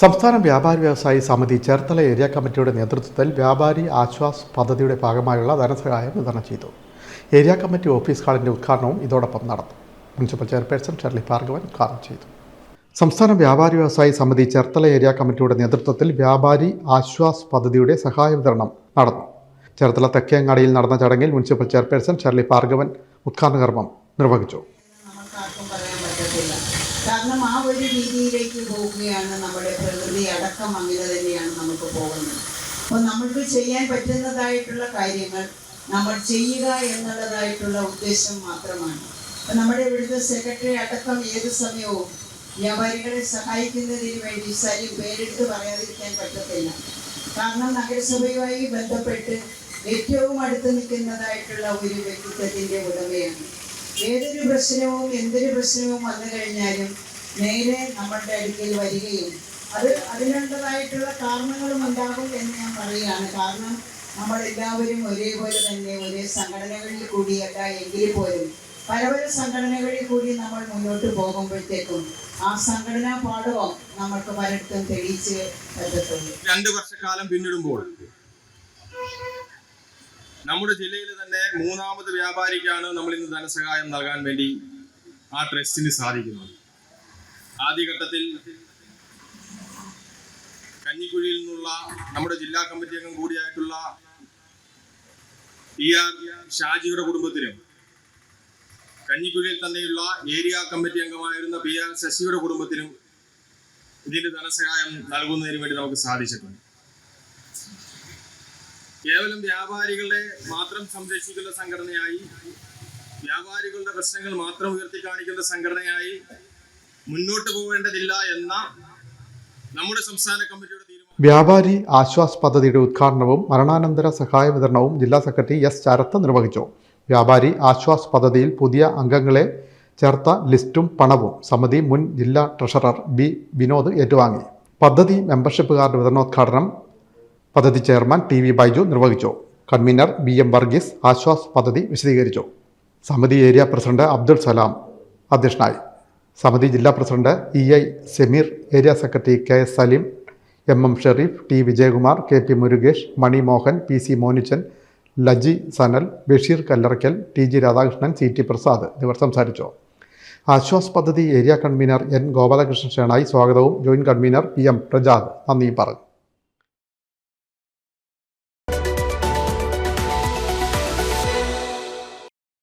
സംസ്ഥാന വ്യാപാരി വ്യവസായി സമിതി ചേർത്തല ഏരിയ കമ്മിറ്റിയുടെ നേതൃത്വത്തിൽ വ്യാപാരി ആശ്വാസ് പദ്ധതിയുടെ ഭാഗമായുള്ള ധനസഹായം വിതരണം ചെയ്തു. ഏരിയ കമ്മിറ്റി ഓഫീസ് ഹാളിന്റെ ഉദ്ഘാടനവും ഇതോടൊപ്പം നടന്നു. മുനിസിപ്പൽ ചെയർപേഴ്സൺ ഷെർലി ഭാർഗവൻ ഉദ്ഘാടനം ചെയ്തു. സംസ്ഥാന വ്യാപാരി വ്യവസായി സമിതി ചേർത്തല ഏരിയ കമ്മിറ്റിയുടെ നേതൃത്വത്തിൽ വ്യാപാരി ആശ്വാസ് പദ്ധതിയുടെ സഹായ വിതരണം നടന്നു. ചേർത്തല തെക്കേങ്ങാടിയിൽ നടന്ന ചടങ്ങിൽ മുനിസിപ്പൽ ചെയർപേഴ്സൺ ഷെർലി ഭാർഗവൻ ഉദ്ഘാടന കർമ്മം നിർവഹിച്ചു. കാരണം ആ ഒരു രീതിയിലേക്ക് പോവുകയാണ് നമ്മുടെ പ്രകൃതി അടക്കം അങ്ങനെ തന്നെയാണ് നമുക്ക് പോകുന്നത്. അപ്പോൾ നമ്മൾക്ക് ചെയ്യാൻ പറ്റുന്നതായിട്ടുള്ള കാര്യങ്ങൾ നമ്മൾ ചെയ്യുക എന്നുള്ളതായിട്ടുള്ള ഉദ്ദേശം മാത്രമാണ്. അപ്പം നമ്മുടെ ഇവിടുത്തെ സെക്രട്ടറി അടക്കം ഏത് സമയവും വ്യാപാരികളെ സഹായിക്കുന്നതിന് വേണ്ടി സലീം പേരെടുത്ത് പറയാതിരിക്കാൻ പറ്റത്തില്ല. കാരണം നഗരസഭയുമായി ബന്ധപ്പെട്ട് ഏറ്റവും അടുത്ത് നിൽക്കുന്നതായിട്ടുള്ള ഒരു വ്യക്തിത്വത്തിന്റെ ഉടമയാണ്. പ്രശ്നവും എന്തൊരു പ്രശ്നവും വന്നു കഴിഞ്ഞാലും നേരെ നമ്മളുടെ അടുക്കൽ വരികയും അത് അതിനുള്ളതായിട്ടുള്ള കാരണങ്ങളും ഉണ്ടാകും എന്ന് ഞാൻ പറയുകയാണ്. കാരണം നമ്മൾ എല്ലാവരും ഒരേപോലെ തന്നെ ഒരേ സംഘടനകളിൽ കൂടിയല്ല എങ്കിൽ പോലും പല പല സംഘടനകളിൽ കൂടി നമ്മൾ മുന്നോട്ട് പോകുമ്പോഴത്തേക്കും ആ സംഘടനാ പാഠവും നമ്മൾക്ക് പലയിടത്തും തെളിയിച്ച് പറ്റത്തുള്ളൂ രണ്ട് വർഷക്കാലം പിന്നിടുമ്പോൾ നമ്മുടെ ജില്ലയിൽ തന്നെ മൂന്നാമത് വ്യാപാരിക്കാണ് നമ്മൾ ഇന്ന് ധനസഹായം നൽകാൻ വേണ്ടി ആ ട്രസ്റ്റിന് സാധിക്കുന്നത്. ആദ്യഘട്ടത്തിൽ കഞ്ഞിക്കുഴിയിൽ നിന്നുള്ള നമ്മുടെ ജില്ലാ കമ്മിറ്റി അംഗം കൂടിയായിട്ടുള്ള ടി ആർ ഷാജിയുടെ കുടുംബത്തിനും കഞ്ഞിക്കുഴിയിൽ തന്നെയുള്ള ഏരിയ കമ്മിറ്റി അംഗമായിരുന്ന പി ആർ ശശിയുടെ കുടുംബത്തിനും ഇതിന്റെ ധനസഹായം നൽകുന്നതിന് വേണ്ടി നമുക്ക് സാധിച്ചിട്ടുണ്ട്. കേവലം വ്യാപാരികളെ മാത്രം സംരക്ഷിക്കുന്ന സംഘടനയായി വ്യാപാരികളുടെ പ്രശ്നങ്ങൾ മാത്രം ഉയർത്തി കാണിക്കുന്ന സംഘടനയായി മുന്നോട്ട് പോകേണ്ടതില്ല എന്ന നമ്മുടെ സംസ്ഥാന കമ്മിറ്റിയുടെ വ്യാപാരി ആശ്വാസ് പദ്ധതിയുടെ ഉദ്ഘാടനവും മരണാനന്തര സഹായ വിതരണവും ജില്ലാ സെക്രട്ടറി എസ് ചരത്ത് നിർവഹിച്ചു. വ്യാപാരി ആശ്വാസ് പദ്ധതിയിൽ പുതിയ അംഗങ്ങളെ ചേർത്ത ലിസ്റ്റും പണവും സമിതി മുൻ ജില്ലാ ട്രഷറർ ബി വിനോദ് ഏറ്റുവാങ്ങി. പദ്ധതി മെമ്പർഷിപ്പ് കാർഡ് വിതരണോദ്ഘാടനം പദ്ധതി ചെയർമാൻ ടി വി ബൈജു നിർവഹിച്ചു. Convener B M Varghese Aswas പദ്ധതി വിശദീകരിച്ചു. സമിതി ഏരിയ പ്രസിഡന്റ് അബ്ദുൾ സലാം അധ്യക്ഷനായി. സമിതി ജില്ലാ president E I Sameer area secretary K S Saleem M M Shereef T Vijayakumar K P Murukesh Mani Mohan P C Monichan Laji Sanal Basheer Kallarakkal T G Radhakrishnan C T Prasad എന്നിവർ സംസാരിച്ചു. ആശ്വാസ് പദ്ധതി area convener N Gopalakrishnan Shenoy സ്വാഗതവും. Joint convener P M Prajad നന്ദിയും പറഞ്ഞു.